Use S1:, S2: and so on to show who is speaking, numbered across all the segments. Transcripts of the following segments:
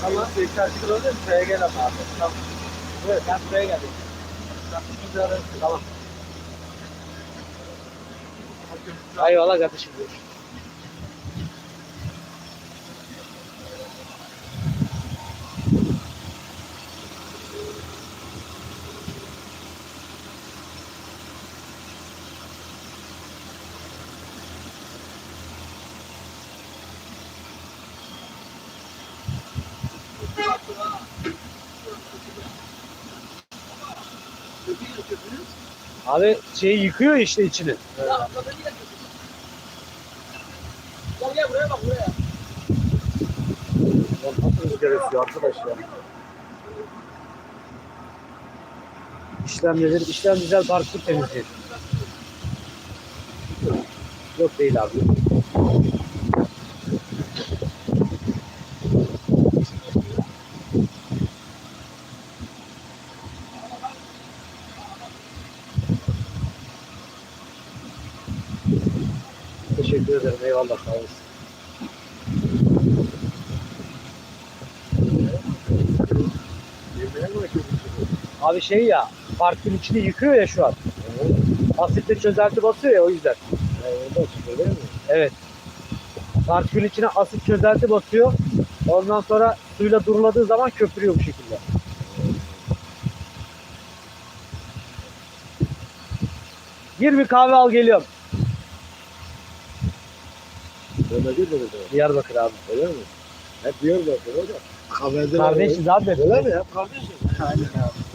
S1: Tamam. Bekler çıkar öyle mi? Buraya gel ama abi. Tamam. Evet, sen buraya gel. Sen bir arası. Tamam.
S2: Eyvallah kardeşim. görüşürüz. Abi şeyi yıkıyor işte içini.
S1: Gel gel buraya bak buraya.
S2: Lan Nasıl rüzgar esiyor arkadaş ya. İşlem nedir? İşlem güzel parkur temizliği. Yok değil abi. Teşekkür ederim. Eyvallah. Sağ olasın. Abi şey ya, parkın içini yıkıyor ya şu an. Asitle çözelti basıyor ya o yüzden.
S1: Değil mi?
S2: Evet. Parkın içine asit çözelti basıyor. Ondan sonra suyla duruladığı zaman köpürüyor bu şekilde. Gir bir kahve al geliyorum.
S1: Öyle değil mi?
S2: Diyarbakır abi.
S1: Öyle mi? Hep diyor bakıyor hocam. Kahvede
S2: Kardeşiz abi.
S1: Öyle mi ya? Kardeşim. Aynen abi.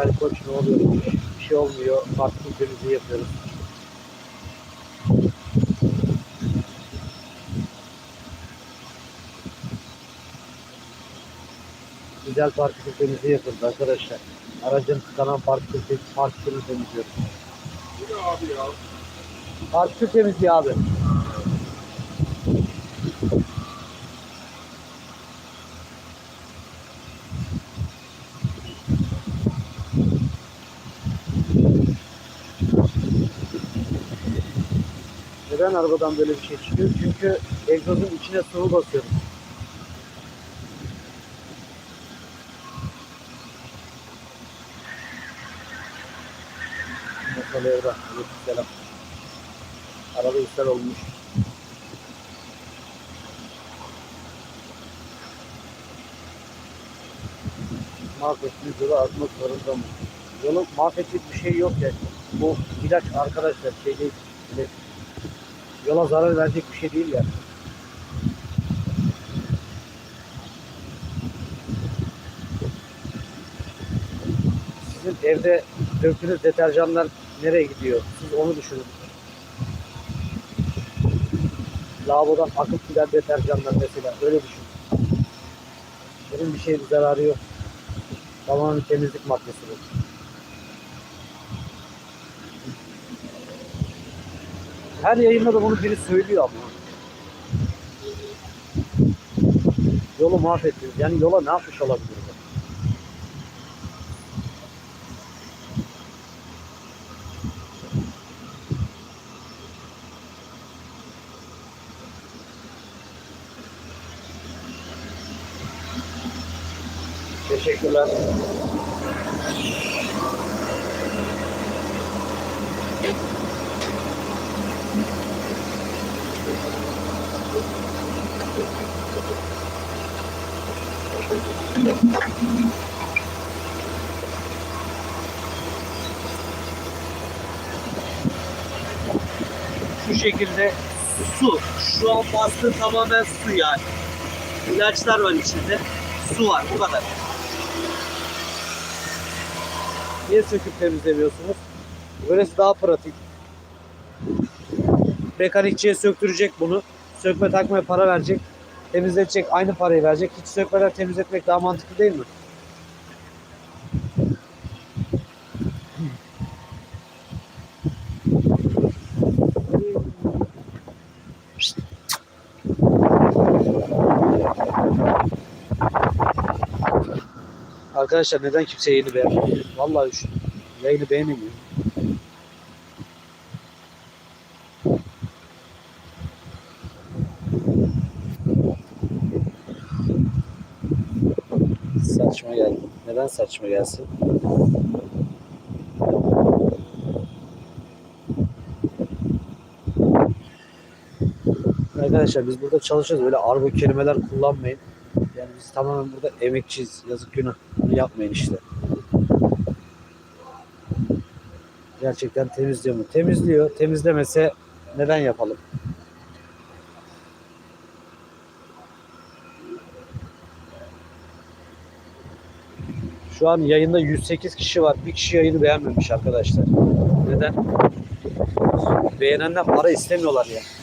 S2: İsmail Koç ne oluyor? Bir şey olmuyor. Parkın temizliği yapıyoruz. Güzel parkın temizliği yapıyoruz arkadaşlar. Aracın tıkanan parkın parkını temizliyoruz.
S1: Bu ne abi ya?
S2: Parkın temizliği abi. Neden arabadan böyle bir şey çıkıyor? Çünkü egzozun içine sıvı basıyoruz. Motor evra. Aleykümselam. Araba iptal olmuş. Mahvettiğiniz yolu atmak zorunda mı? Yolu mahvedecek bir şey yok ya. Bu ilaç arkadaşlar şey değil. Yola zarar verecek bir şey değil yani. Sizin evde döktüğünüz deterjanlar nereye gidiyor? Siz onu düşünün. Lavabodan akıp giden deterjanlar mesela. Öyle düşün. Bunun bir şeyin zararı yok. Tamamen temizlik maddesi bu. Her yayında da bunu biri söylüyor ama. Yolu mahvettiniz. Yani yola ne yapmış olabilir? bu? Teşekkürler.
S3: Şu şekilde su. Şu an bastığı tamamen su yani. İlaçlar var içinde. Su var bu kadar.
S2: Niye söküp temizlemiyorsunuz? Böylesi daha pratik. Mekanikçiye söktürecek bunu. Sökme takmaya para verecek. Temizletecek aynı parayı verecek. Hiç sökmeden temizletmek daha mantıklı değil mi? Arkadaşlar neden kimse yayını beğenmiyor? Vallahi şu yayını beğenemiyor. Saçma geldi. Neden saçma gelsin? Arkadaşlar biz burada çalışıyoruz. Böyle argo kelimeler kullanmayın. Yani biz tamamen burada emekçiyiz. Yazık günah. Bunu yapmayın işte. Gerçekten temizliyor mu? Temizliyor. Temizlemese neden yapalım? Şu an yayında 108 kişi var. Bir kişi yayını beğenmemiş arkadaşlar. Neden? Beğenenler para istemiyorlar ya. Burayı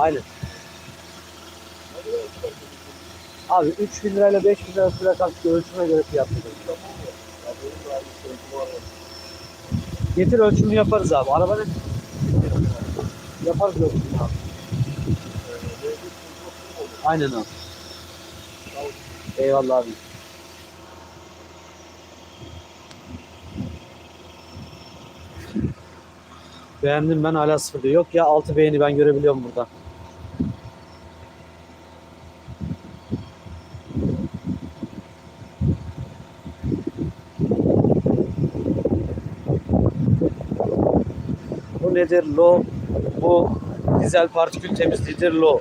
S2: Aynen. Abi 3000 lirayla 5000 lira süre kalktı ölçüme göre fiyat veriyoruz. Getir ölçümünü yaparız abi. Araba ne? Yaparız ölçümünü abi. Aynen abi. Eyvallah abi. Beğendim ben hala sıfır diyor. Yok ya 6 beğeni ben görebiliyorum burada. Bu nedir? Lo. Bu dizel partikül temizliğidir. Lo.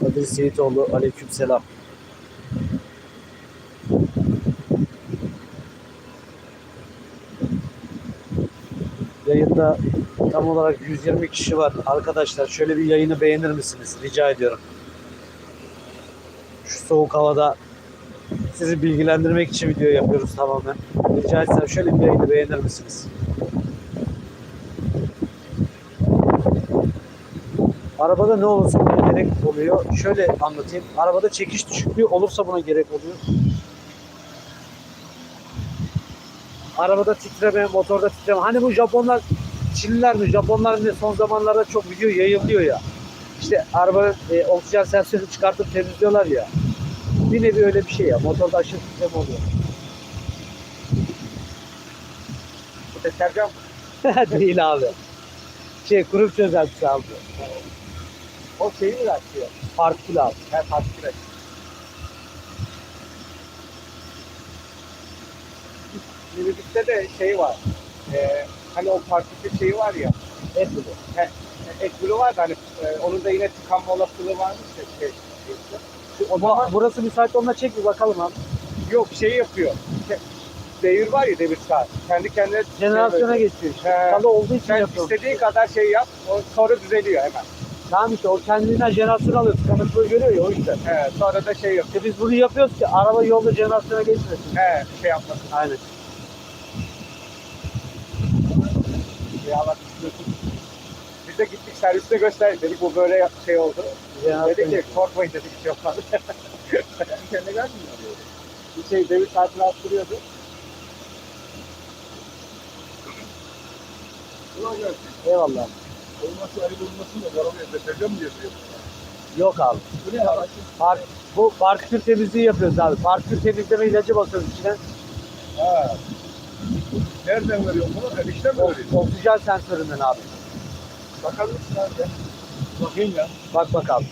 S2: Kadir Seyitoğlu aleykümselam. Yayında tam olarak 120 kişi var. Arkadaşlar şöyle bir yayını beğenir misiniz? Rica ediyorum. Şu soğuk havada sizi bilgilendirmek için video yapıyoruz tamamen. Rica etsem şöyle bir yayını beğenir misiniz? Arabada ne olursa buna gerek oluyor. Şöyle anlatayım. Arabada çekiş düşüklüğü olursa buna gerek oluyor. Arabada titreme, motorda titreme. Hani bu Japonlar, Çinliler mi, Japonlar mı son zamanlarda çok video yayılıyor ya. İşte araba e, oksijen sensörünü çıkartıp temizliyorlar ya. Bir nevi öyle bir şey ya. Motorda aşırı titreme oluyor.
S1: Deterjan
S2: Değil abi. Şey kurum çözeltisi abi.
S1: o şeyi mi açıyor?
S2: Partikül abi.
S1: Her partikül açıyor. Minibüste de şey var. Ee, hani o partikül şeyi var ya.
S2: Hep bu.
S1: Ekbülü var da hani e, onun da yine tıkanma olasılığı varmış ya şey.
S2: O zaman burası müsait onunla çek bir bakalım abi.
S1: Yok şey yapıyor. Şey, devir var ya devir saat. Kendi kendine
S2: Jenerasyona
S1: şey
S2: geçiyor işte.
S1: He.
S2: Kalı olduğu için
S1: Sen
S2: yapıyor.
S1: istediğin kadar şey yap. O sonra düzeliyor hemen.
S2: Tamam işte o kendinden jenerasyon alıyor. Tıkanıklığı görüyor ya o yüzden.
S1: He, sonra da şey yapıyor.
S2: İşte biz bunu yapıyoruz ki araba yolda jenerasyona geçmesin.
S1: He, şey yapmasın.
S2: Aynen.
S1: Ya bak, Biz de gittik serviste gösterdik. Dedik bu böyle şey oldu.
S2: Jenerasyon.
S1: Dedik ki korkmayın dedik hiç falan. Kendi gelmiyor. Bir şey devir saatini attırıyordu.
S4: Ulan gelsin.
S2: Eyvallah.
S4: Olması ayıp olmasın da arabaya deterjan mı yapıyor?
S2: Yok abi.
S4: Bu ne ya?
S2: Park, bu partikül temizliği yapıyoruz abi. Partikül temizleme ilacı basıyoruz içine.
S4: Ha. Nereden veriyorsun bunu? Enişte mi veriyorsun?
S2: Oksijen sensöründen abi.
S4: Bakar mısın abi? Bakayım ya.
S2: Bak bak abi.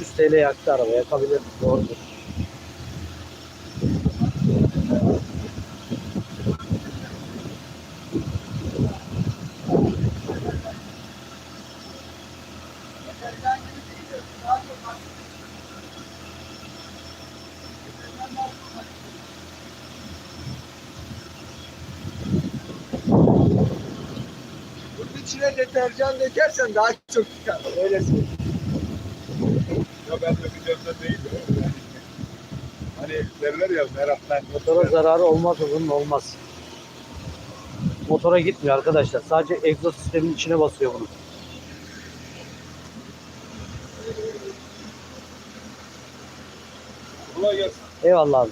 S2: ...300 TL yaktı araba. Yakabilir. Doğrudur.
S1: İçine deterjan dökersen daha çok çıkar. Öyle söyleyeyim.
S4: Ya ben de bir gözle değil de. Yani, hani derler ya meraktan.
S2: Motora zararı olmaz bunun olmaz. Motora gitmiyor arkadaşlar. Sadece egzoz sistemin içine basıyor bunu.
S4: Kolay gelsin.
S2: Eyvallah abi.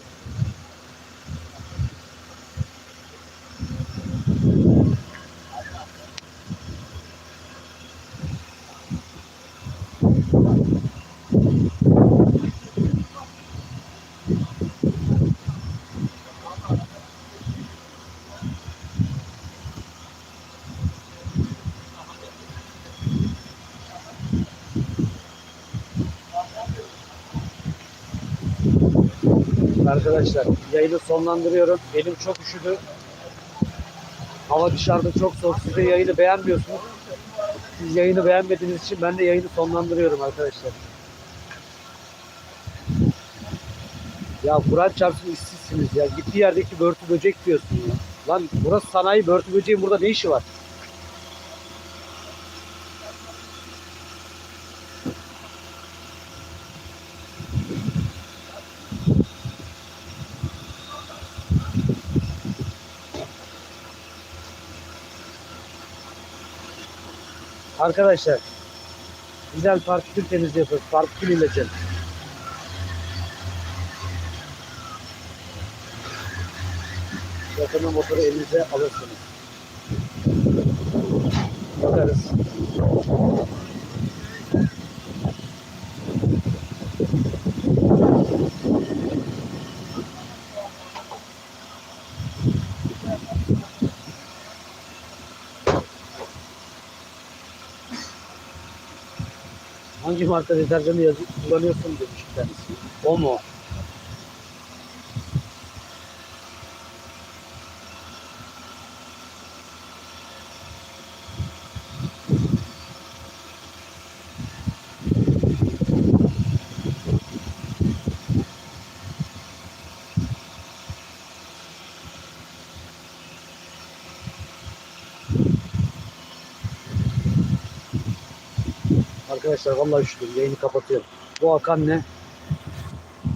S2: Arkadaşlar yayını sonlandırıyorum. Elim çok üşüdü. Hava dışarıda çok soğuk. Siz de yayını beğenmiyorsunuz. Siz yayını beğenmediğiniz için ben de yayını sonlandırıyorum arkadaşlar. Ya Kur'an çarpsın işsizsiniz ya. Gittiği yerdeki börtü böcek diyorsun ya. Lan burası sanayi börtü böceğin burada ne işi var? Arkadaşlar güzel partikül temizliği yapıyoruz. Partikül ilacı. Yakında motoru elinize alırsınız. Bakarız. Hangi marka deterjanı yazı kullanıyorsun demiş tanesi. O mu? Arkadaşlar vallahi üşüdüm. Yayını kapatıyorum. Bu akan ne?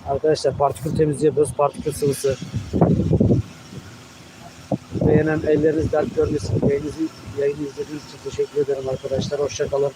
S2: Arkadaşlar partikül temizliği yapıyoruz. Partikül sıvısı. Beğenen elleriniz dert görmesin. Yayınızı, yayını izlediğiniz için teşekkür ederim arkadaşlar. Hoşçakalın.